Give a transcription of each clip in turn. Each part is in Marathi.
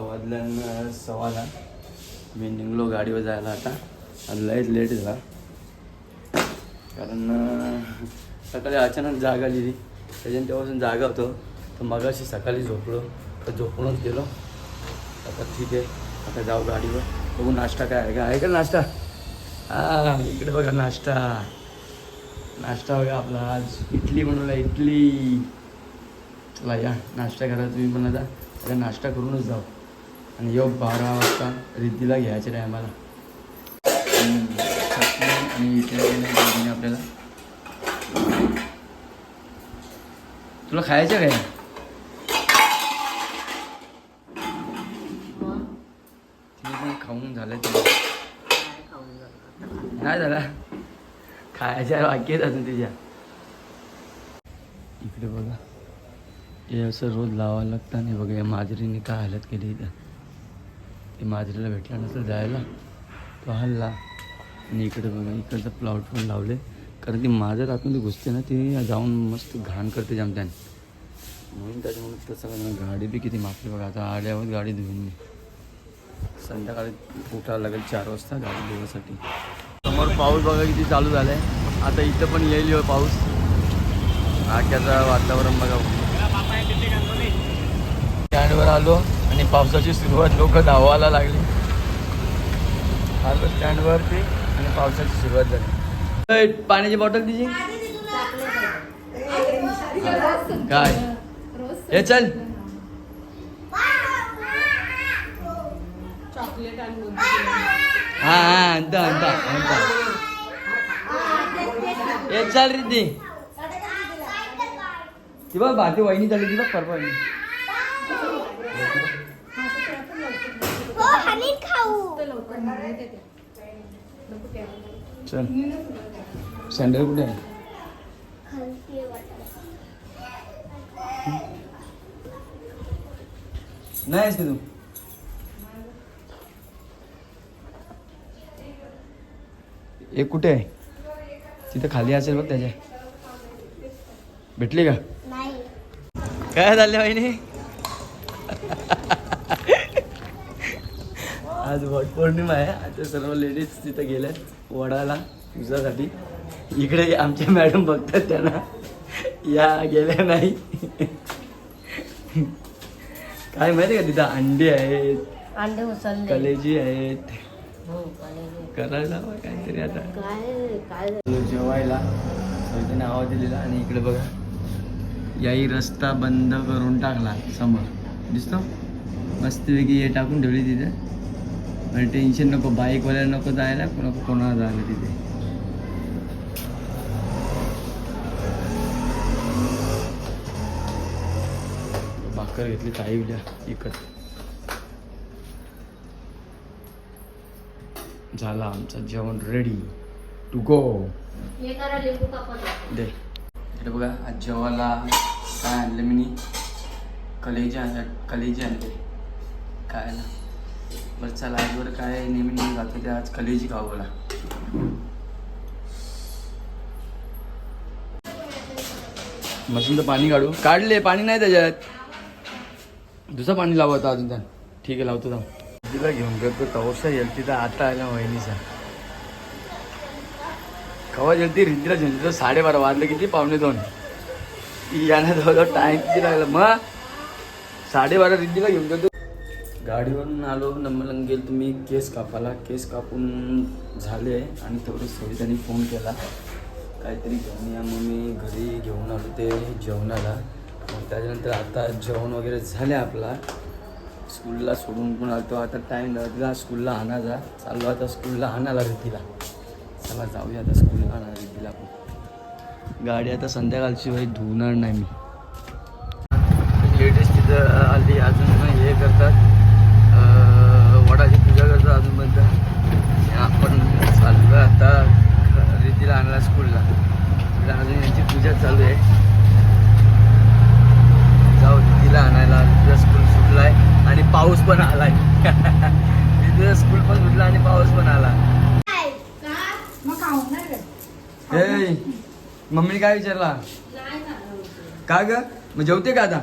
सवादल्यानं सवाला. मी निघलो गाडीवर जायला आता. आणि लयच लेट झाला. कारण सकाळी अचानक जाग आली त्याच्यानं तेव्हापासून जागा होतो. तर मगाशी सकाळी झोपलो. तर झोपूनच गेलो. आता ठीक आहे. आता जाऊ गाडीवर. बघू नाश्ता काय आहे का? आहे का नाश्ता? हा इकडे बघा नाश्ता. नाश्ता बघा आपला आज. इडली बनवला इडली. चला या. नाश्ता करा तुम्ही पण आता. आता नाश्ता करूनच जाऊ. आणि योग बारा वाजता रिद्धीला घ्यायच्या टायमाला. चटणी आणि इथे आपल्याला. तुला खायचं काय? पण खाऊन झालं नाही झाला. खायच्या बाकी आहेत अजून तिच्या. इकडे बघा. हे असं रोज लावावं लागतं आणि बघा या माजरीने काय हालत केली इथं. ते माजरीला भेटला नसेल जायला तो हल्ला. आणि इकडे बघा इकडचं प्लॉट पण लावले कारण ती माजर आतमध्ये घुसते ना ती जाऊन मस्त घाण करते जमत्याने. म्हणून त्याच्यामुळे तसं गाडी बी किती मापली बघा. आता आल्यावर गाडी धुवून मी संध्याकाळी उठावं लागेल चार वाजता गाडी धुवासाठी. समोर पाऊस बघा किती चालू झालाय. आता इथं पण येईल ह्यो पाऊस. आख्याचं वातावरण बघा. गाडीवर आलो. आणि पावसाची सुरुवात लोक धावायला लागली. हार्बर स्टँडवरती आणि पावसाची सुरुवात झाली. पाण्याची बॉटल तिची काय? हे चल. हा हा आणता आणता आणता. हे चल रिद्धी. ती बघ बाकी वहिनी झाली ती बघ परवा हनी खाऊ. चल. सँडल कुठे आहे? नाही आहेस का तू? एक कुठे आहे? तिथं खाली असेल बघ त्याच्या. भेटली का? नाही. काय झालं वहिनी? आज वट पौर्णिमा आहे. आता सर्व लेडीज तिथं गेल्यात वडाला तुझ्यासाठी इकडे आमच्या मॅडम बघतात त्यांना. या गेल्या नाही. काय माहिती का तिथं अंडी आहेत अंडे उचलले. कलेजी आहेत. हो कलेजी. करायला काहीतरी आता. काय जेवायला सविताने आवाज दिलेला आणि इकडे बघा. याही रस्ता बंद करून टाकला समोर. दिसतो? मस्तपैकी हे टाकून ठेवली तिथे. आणि टेन्शन नको बाईकवाल्याला नको जायला नको कोणाला जायला तिथे. भाकर घेतली काही उद्या इकड झाला आमचं जेवण रेडी टू गो दे. इकडे बघा आज जेवायला काय आणलं मी कलेजी आणलं कलेजी आणले. काय ना बरं चला आजवर काय नेहमी नेहमी घालतो ते आज कलेजी खाऊ बोला मशीन तर पाणी काढू. काढले पाणी नाही त्याच्यात. दुसरं पाणी लावतं अजून त्या ठीक आहे लावतो जाऊ. तिला घेऊन गेलो तवसा येईल तिथं आता आला वहिनीचा. कवा जलती रिद्रीला झेंडीचं साडेबारा वाजले किती? पावणे दोन. यानं जवळजवळ टाईम किती लागला? मग साडेबारा रिंजीला घेऊन गेलो गाडीवरून आलो नंबर गेलो तुम्ही केस कापाला केस कापून झाले आणि थोडं सविताने फोन केला. काहीतरी घेऊन या मग मी घरी घेऊन आलो ते जेवणाला. मग त्याच्यानंतर आता जेवण वगैरे झाले आपला. स्कूलला सोडून पण आलो. आता टाईम लागला स्कूलला आणायचा चाललो आता स्कूलला आणायला रिद्धीला. चला जाऊया आता स्कूलला आणा रिद्धीला आपण. गाडी आता संध्याकाळची वय धुवणार नाही मी. लेडीज तिथं आली अजून हे करतात. करतात अजून पण आपण चाललो आता रिद्धीला आणला स्कूलला. तिला अजून यांची पूजा चालू आहे. जाऊ रिद्धीला आणायला तिथं स्कूल सुटलाय आणि पाऊस पण आलाय. तिथं स्कूल पण सुटला आणि पाऊस पण आला. ए मम्मीने काय विचारला? का ग? मग जेवते का आता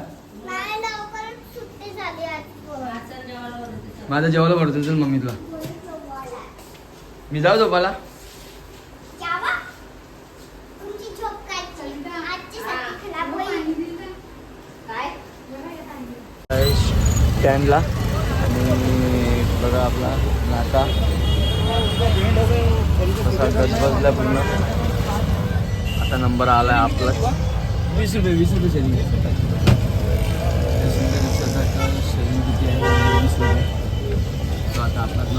नाही लवकर सुट्टी झाली आज माझा जेवायला भरतो चल मम्मी तुला मी जाऊ झोपाला स्टँडला आणि बघा आपला नाका. कसा गजबजला पूर्ण. आता नंबर आला आहे आपला. वीस रुपये वीस रुपये शेअरिंग शेअरिंग किती आहे वीस रुपये.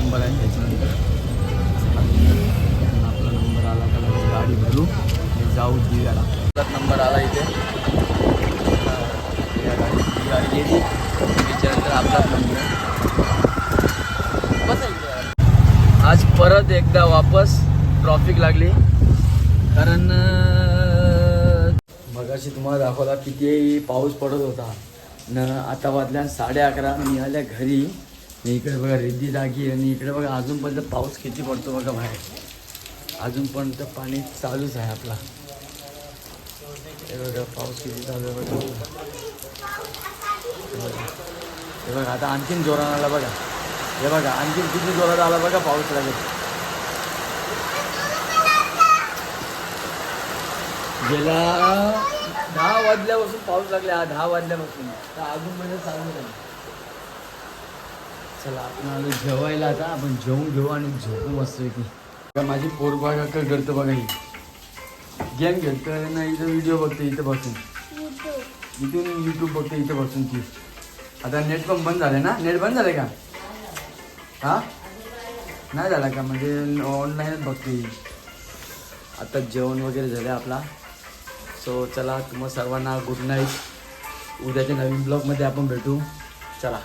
नंबर आहे त्याच्यानंतर आपला नंबर आला का लगेच गाडी भरू आणि जाऊ दिव्याला. आपलाच नंबर आला इथे. गाडी गेली त्याच्यानंतर आपलाच नंबर आज परत एकदा वापस ट्रॉफिक लागली. कारण मगाशी तुम्हाला दाखवला किती पाऊस पडत होता. न आता वाजल्या साडे अकरा मी आल्या घरी. इकडे बघा रिद्धी जागी आणि इकडे बघा अजूनपर्यंत पाऊस किती पडतो बघा बाहेर. अजूनपर्यंत पाणी चालूच आहे आपला. हे बघा पाऊस किती चालू आहे बघा. हे बघा. आता आणखीन जोरात आला बघा. हे बघा आणखीन किती जोरात आला बघा पाऊस लागेल. गेला दहा वाजल्यापासून पाऊस लागला दहा वाजल्यापासून. तर अजून म्हणजे चालू आहे चला आपण आलो जेवायला आता. आपण जेवून घेऊ आणि झोपू मस्त की माझी पोर बघा काय करतो बघा ही. गेम खेळतोय ना इथं व्हिडिओ बघते इथं बसून. इथून यूट्यूब बघते इथं बसून ती. आता नेट पण बंद झालं ना? नेट बंद झालं का? हा? नाही झाला का? म्हणजे ऑनलाईनच बघते ही. आता जेवण वगैरे झालं आपला. सो चला तुम्हा सर्वांना गुड नाईट उद्याच्या नवीन ब्लॉगमध्ये आपण भेटू. चला.